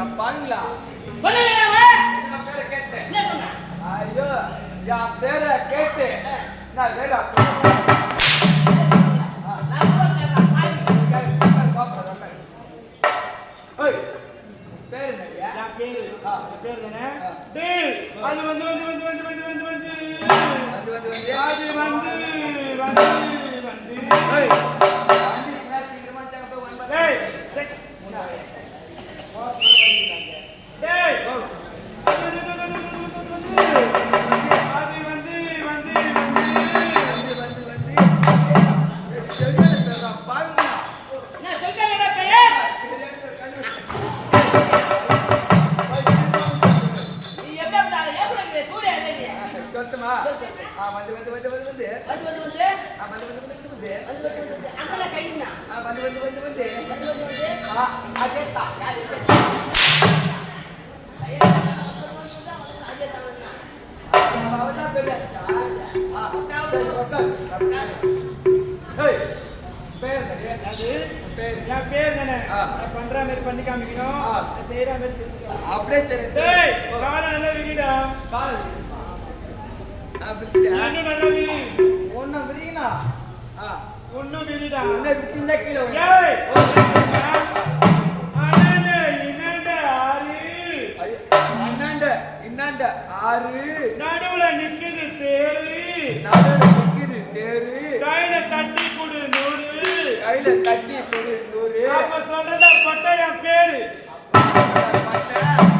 நான் பண்ணலா ஐயோ என் பேரை கேட்டு நான் வேலை? பேர் தானே? அது வந்து வந்து வந்து வந்து வந்து வந்து வந்து அது வந்து வந்து வந்து. வந்து வந்து சொல்லட்டுமா ஆ வந்து வந்து வந்து வந்து வந்து வந்து வந்து வந்து ஆ வந்து வந்து வந்து வந்து வந்து வந்து வந்து அங்கல கையினா ஆ வந்து வந்து வந்து வந்து வந்து வந்து வந்து ஆ அஜெத்தா அப்படியே ஒன்னும் பிரிக்கணா ஒன்னும் பிரிடா ஒன்னும் பிரிச்சிருந்தா கீழே ஆறு நடுவுல நிக்குது தேரு நடுவுல நிக்குது தேரு கையில தட்டி கொடு நூறு. கையில தட்டி கொடு நூறு அப்ப சொல்றத பட்ட என் பேரு. பட்ட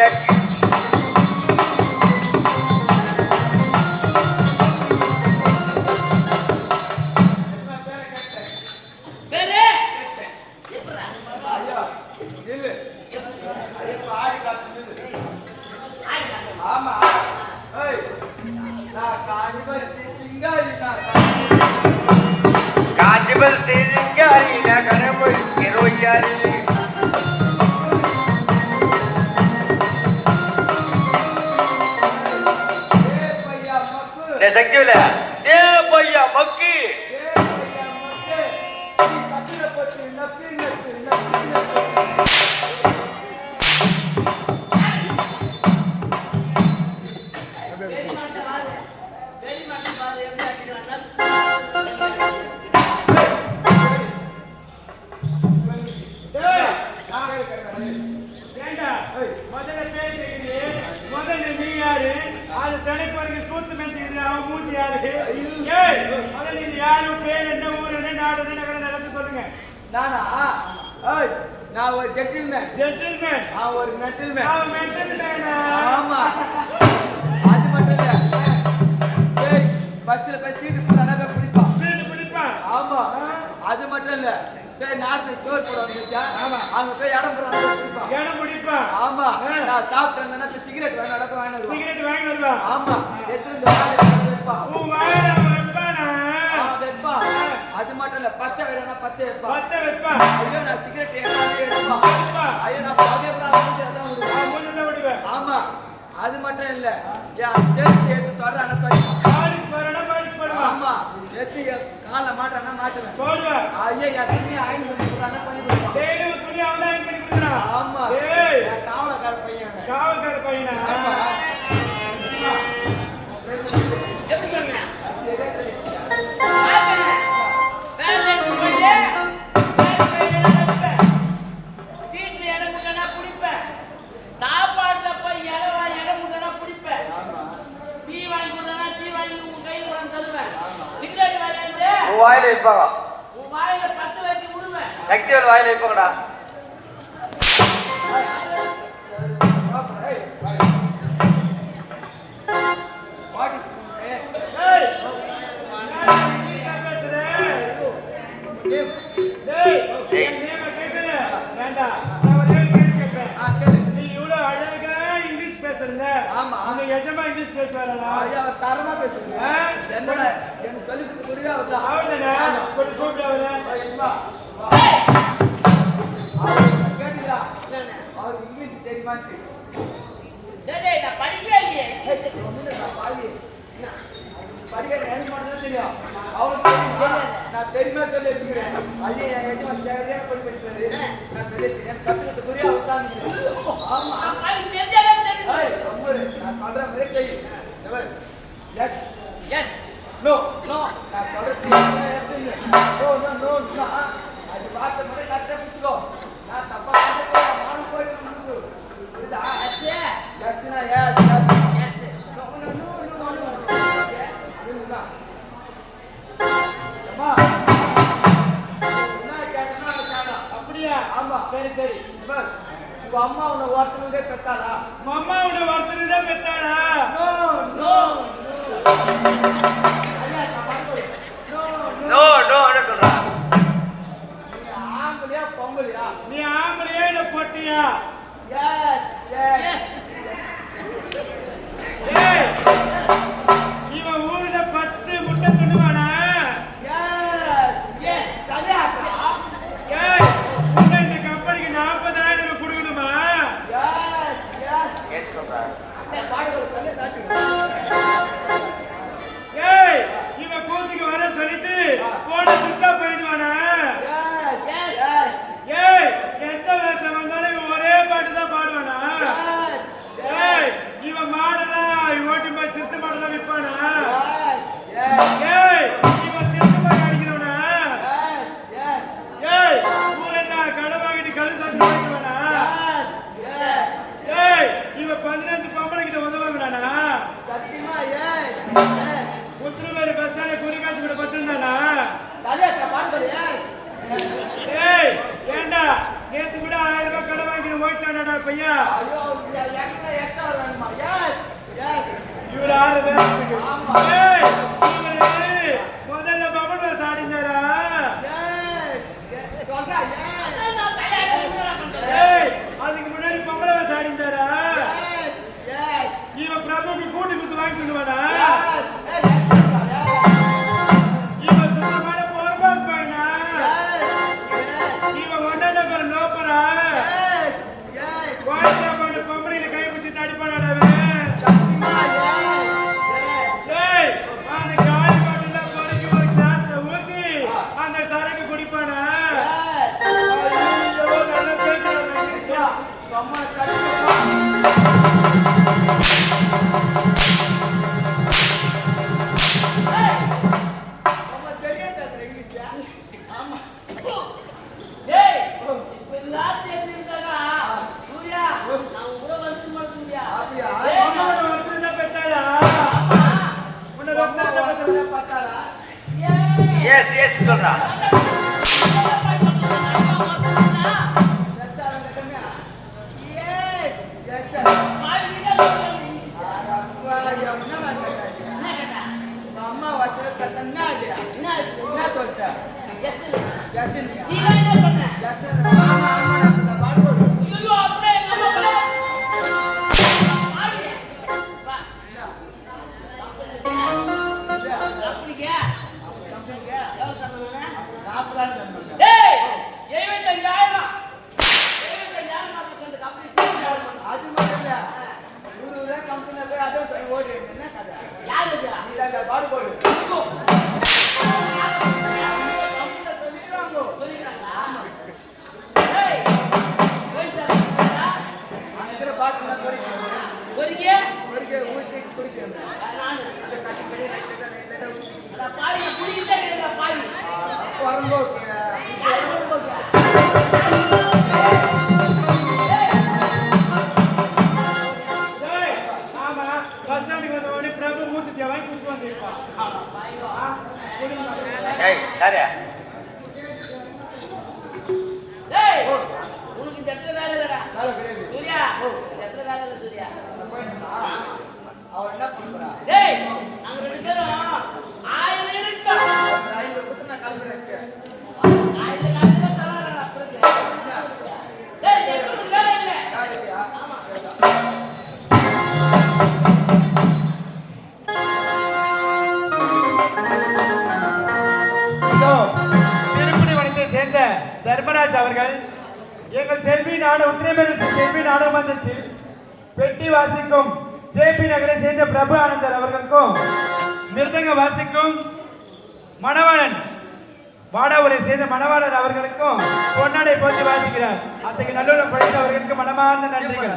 that செக்கில. ஏ பையா மக்கு. முதல்ல அது வரைக்கும் சூத்து மேய்ச்சிக்கிட்டு அவன் மூஞ்சி யாரு ஏய் முதல்ல நீங்க யாரு பேர் என்ன ஊர் என்ன நாடு என்ன நகரம் நடந்து சொல்லுங்க. நானா? ஏய் நான் ஒரு ஜெட்டில்மேன் ஜென்டில்மேன் நான் ஒரு மெட்டில்மேன் அவன் மென்டல் மேனா ஆமா. அது மட்டும் இல்ல. ஏய் பஸ்ல போய் சீட்டு போய் அழகா பிடிப்பான் சீட்டு பிடிப்பான் ஆமா. அது மட்டும் இல்ல. போய் நாட்டு சோறு போடுவாங்க ஆமா. அங்க போய் இடம் போடுறாங்க ஆமா. நான் சிகரெட் வேணும் நடக்க சிகரெட் வாங்கி ஆமா எடுத்து வைப்பான்? அது மட்டும் இல்ல பச்சை வேணும்னா பச்சை ஐயோ நான் சிகரெட் ஐயோ நான் விடுவேன் விடுவேன். ஆமா அது மட்டும் இல்ல. சேர்த்து எடுத்து தொடர அனுப்பி ஆமா எடுத்து காலை மாட்டானா மாட்டுவேன். போடுவேன் ஐயா துணி ஆயின் பண்ணி கொடுறானா பண்ணி கொடுப்பான் டெய்லி ஒரு துணி அவன் தான் பண்ணி கொடுக்குறான். ஆமா ஏய் என் காவலக்கார பையன் அவன். காவல்கார பையனா வாயில வைப்பாங்க. உன் வாயில பத்து வச்சு விடுவேன். சக்திவேல் வாயில வைப்பாங்கடா. இங்கிலீஷ் தெரியுமான்ட்டு. டேய், நான் படிக்கவே இல்லையே. படிக்கிறது எனக்கு மட்டும்தான் தெரியும். அவருக்கு தெரியுமா? நான் தெரியுமா சொல்லி வச்சுக்கிறேன். ஐயா, என் எஜமான் தேவையான படி படிச்சாரு. நான் சொல்லி வச்சுக்கிறேன். கத்துக் கொடுத்த குருவே அவர்தான். ஆமா. தெரியும். அம்மாரு, நான் சொல்ற மாதிரி. நான் சொல்றது எடுத்துங்க. No, no, no, no. அது பார்த்த முறை கரெக்டா பிடிச்சுக்கோ. Yes, yes. Yes. இவன் ஊர்ல பத்து முட்டை துணுவானா ஓட்டானடா பையா. இவர் ஆறு பேருக்கு பேச சொல்றான் என்ன சொல்லிட்டேன் உனக்கு இந்த இடத்துல வேலை இல்லடா. எங்கள் செல்வி நாடகம் உத்திரமேரத்தின் செல்வி நாடக மன்றத்தில் பெட்டி வாசிக்கும் ஜேபி நகரை சேர்ந்த பிரபு ஆனந்தர் அவர்களுக்கும் மிருதங்க வாசிக்கும் மணவாளன் வாடாவூரை சேர்ந்த மணவாளர் அவர்களுக்கும் பொன்னாடை போட்டு வாசிக்கிறார். அத்தகைய நல்லுள்ள படைத்த அவர்களுக்கு மனமார்ந்த நன்றிகள்.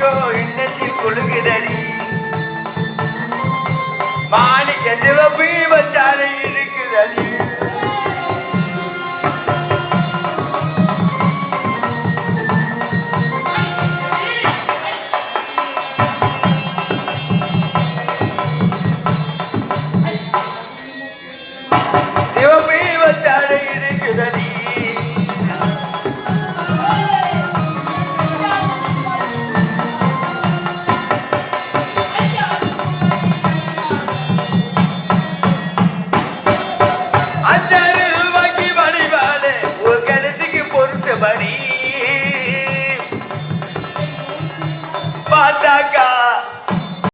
ஐயோ எண்ணத்தில் கொழுகுதடி. மாணிக்க சிவபீமத்தாரையில்